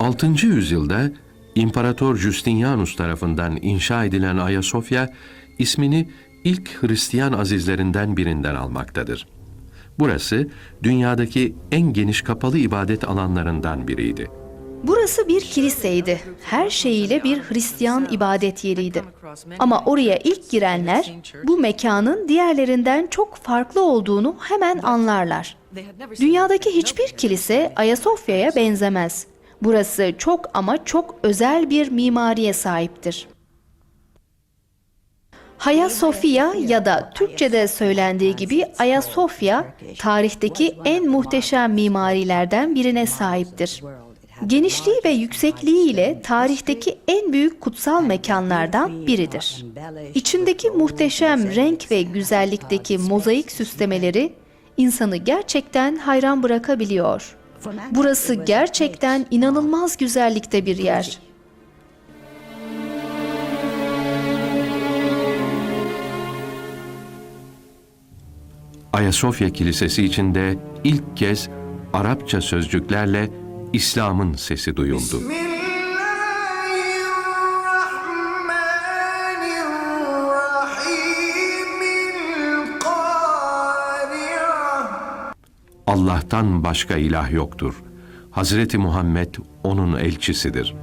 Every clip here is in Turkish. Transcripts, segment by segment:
6. yüzyılda İmparator Justinianus tarafından inşa edilen Ayasofya ismini ilk Hristiyan azizlerinden birinden almaktadır. Burası dünyadaki en geniş kapalı ibadet alanlarından biriydi. Burası bir kiliseydi. Her şeyiyle bir Hristiyan ibadet yeriydi. Ama oraya ilk girenler bu mekanın diğerlerinden çok farklı olduğunu hemen anlarlar. Dünyadaki hiçbir kilise Ayasofya'ya benzemez. Burası çok ama çok özel bir mimariye sahiptir. Hagia Sophia ya da Türkçe'de söylendiği gibi Ayasofya tarihteki en muhteşem mimarilerden birine sahiptir. Genişliği ve yüksekliği ile tarihteki en büyük kutsal mekanlardan biridir. İçindeki muhteşem renk ve güzellikteki mozaik süslemeleri insanı gerçekten hayran bırakabiliyor. Burası gerçekten inanılmaz güzellikte bir yer. Ayasofya Kilisesi içinde ilk kez Arapça sözcüklerle İslam'ın sesi duyuldu. Bismillah. Allah'tan başka ilah yoktur. Hazreti Muhammed onun elçisidir.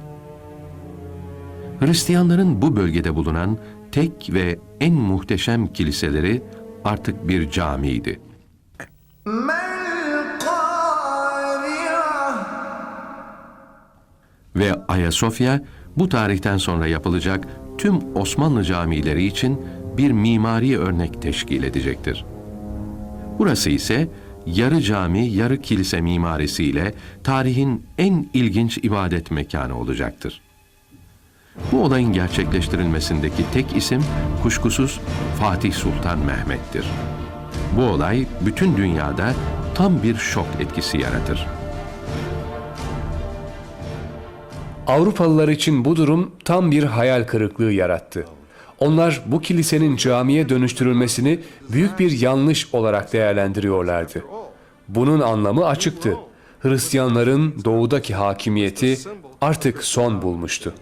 Hristiyanların bu bölgede bulunan tek ve en muhteşem kiliseleri artık bir camiydi. ve Ayasofya bu tarihten sonra yapılacak tüm Osmanlı camileri için bir mimari örnek teşkil edecektir. Burası ise yarı cami, yarı kilise mimarisiyle tarihin en ilginç ibadet mekanı olacaktır. Bu olayın gerçekleştirilmesindeki tek isim kuşkusuz Fatih Sultan Mehmet'tir. Bu olay bütün dünyada tam bir şok etkisi yaratır. Avrupalılar için bu durum tam bir hayal kırıklığı yarattı. Onlar bu kilisenin camiye dönüştürülmesini büyük bir yanlış olarak değerlendiriyorlardı. Bunun anlamı açıktı. Hristiyanların doğudaki hakimiyeti artık son bulmuştu.